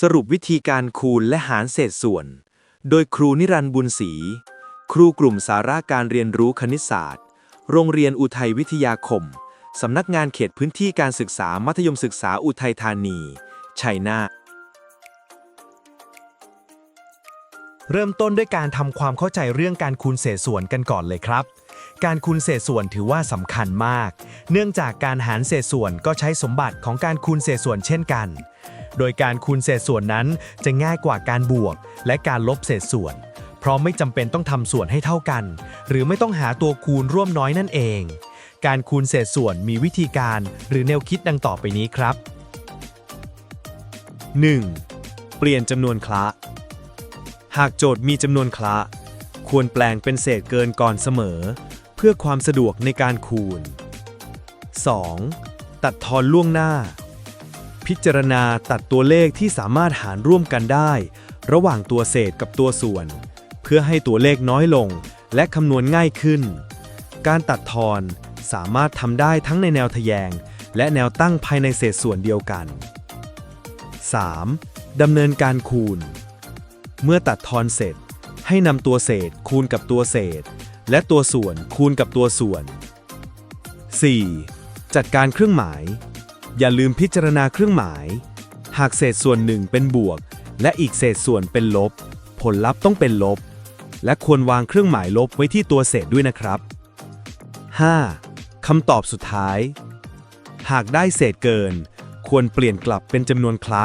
สรุปวิธีการคูณและหารเศษส่วน โดยครูนิรันดร์บุญศรี ครูกลุ่มสาระการเรียนรู้คณิตศาสตร์ โรงเรียนอุทัยวิทยาคม สำนักงานเขตพื้นที่การศึกษามัธยมศึกษาอุทัยธานี ชัยนาทเริ่มต้นด้วยการทำความเข้าใจเรื่องการคูณเศษส่วนกันก่อนเลยครับ การคูณเศษส่วนถือว่าสำคัญมาก เนื่องจากการหารเศษส่วนก็ใช้สมบัติของการคูณเศษส่วนเช่นกัน โดยการคูณเศษส่วนนั้นจะง่ายกว่าการบวก และการลบเศษส่วน เพราะไม่จำเป็นต้องทำส่วนให้เท่ากัน หรือไม่ต้องหาตัวคูณร่วมน้อยนั่นเอง การคูณเศษส่วนมีวิธีการ หรือแนวคิดดังต่อไปนี้ครับ 1. เปลี่ยนจำนวนคละ หากโจทย์มีจำนวนคละ ควรแปลงเป็นเศษเกินก่อนเสมอ เพื่อความสะดวกในการคูณ 2. ตัดทอนล่วงหน้า พิจารณาตัดตัวเลขที่สามารถหารร่วมกันได้ ระหว่างตัวเศษกับตัวส่วน เพื่อให้ตัวเลขน้อยลง และคำนวณง่ายขึ้น การตัดทอนสามารถทำได้ทั้งในแนวทแยง และแนวตั้งภายในเศษส่วนเดียวกัน 3. ดำเนินการคูณ เมื่อตัดทอนเสร็จ ให้นำตัวเศษคูณกับตัวเศษ และตัวส่วนคูณกับตัวส่วน 4. จัดการเครื่องหมาย อย่าลืมพิจารณาเครื่องหมาย หากเศษส่วนหนึ่งเป็นบวก และอีกเศษส่วนเป็นลบ ผลลัพธ์ต้องเป็นลบ และควรวางเครื่องหมายลบไว้ที่ตัวเศษด้วยนะครับ 5. คำตอบสุดท้าย หากได้เศษเกิน ควรเปลี่ยนกลับเป็นจำนวนคละ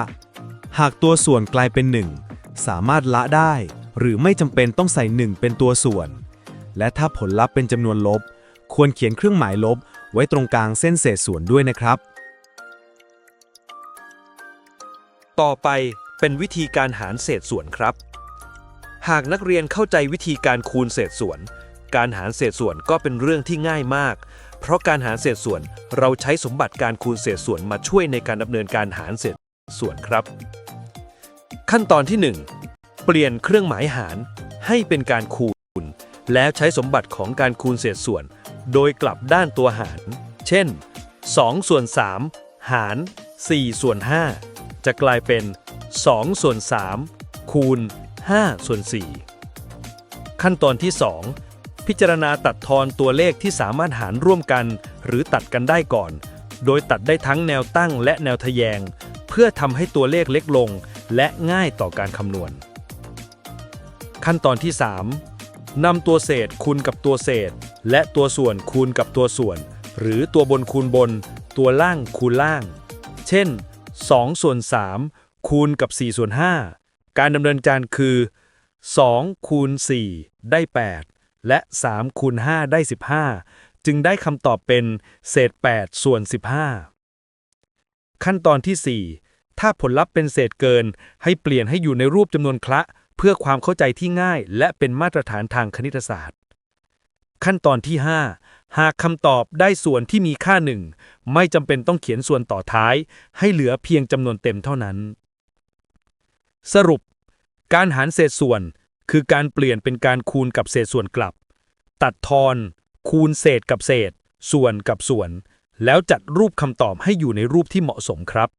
หากตัวส่วนกลายเป็น 1 สามารถละได้ หรือไม่จำเป็นต้องใส่ 1 เป็นตัวส่วน และถ้าผลลัพธ์เป็นจำนวนลบ ควรเขียนเครื่องหมายลบไว้ตรงกลางเส้นเศษส่วนด้วยนะครับ ต่อไปเป็นวิธีการหารเศษส่วนครับ หากนักเรียนเข้าใจวิธีการคูณเศษส่วน การหารเศษส่วนก็เป็นเรื่องที่ง่ายมาก เพราะการหารเศษส่วนเราใช้สมบัติการคูณเศษส่วนมาช่วยในการดำเนินการหารเศษส่วนครับ ขั้นตอนที่ 1 เปลี่ยนเครื่องหมายหารให้เป็นการคูณ แล้วใช้สมบัติของการคูณเศษส่วน โดยกลับด้านตัวหาร เช่น2ส่วน3หาร4ส่วน5 จะกลายเป็น 2 ส่วน 3 คูณ 5 ส่วน 4 ขั้นตอนที่ 2 พิจารณาตัดทอนตัวเลขที่สามารถหารร่วมกัน หรือตัดกันได้ก่อน โดยตัดได้ทั้งแนวตั้งและแนวทะแยง เพื่อทำให้ตัวเลขเล็กลง และง่ายต่อการคำนวณ ขั้นตอนที่ 3นำตัวเศษคูณกับตัวเศษ และตัวส่วนคูณกับตัวส่วน หรือตัวบนคูณบน ตัวล่างคูณล่าง เช่น 2 ส่วน 3 คูณกับ 4 ส่วน 5 การดำเนินการคือ 2 คูณ 4 ได้ 8 และ 3 คูณ 5 ได้ 15 จึงได้คำตอบเป็นเศษ 8 ส่วน 15 ขั้นตอนที่ 4 ถ้าผลลัพธ์เป็นเศษเกิน ให้เปลี่ยนให้อยู่ในรูปจำนวนคละ เพื่อความเข้าใจที่ง่าย และเป็นมาตรฐานทางคณิตศาสตร์ ขั้นตอนที่ 5 หากคำตอบได้ส่วนที่มีค่าหนึ่งไม่จำเป็นต้องเขียนส่วนต่อท้าย ให้เหลือเพียงจำนวนเต็มเท่านั้น สรุป การหารเศษส่วนคือการเปลี่ยนเป็นการคูณกับเศษส่วนกลับ ตัดทอน คูณเศษกับเศษ ส่วนกับส่วน แล้วจัดรูปคำตอบให้อยู่ในรูปที่เหมาะสมครับ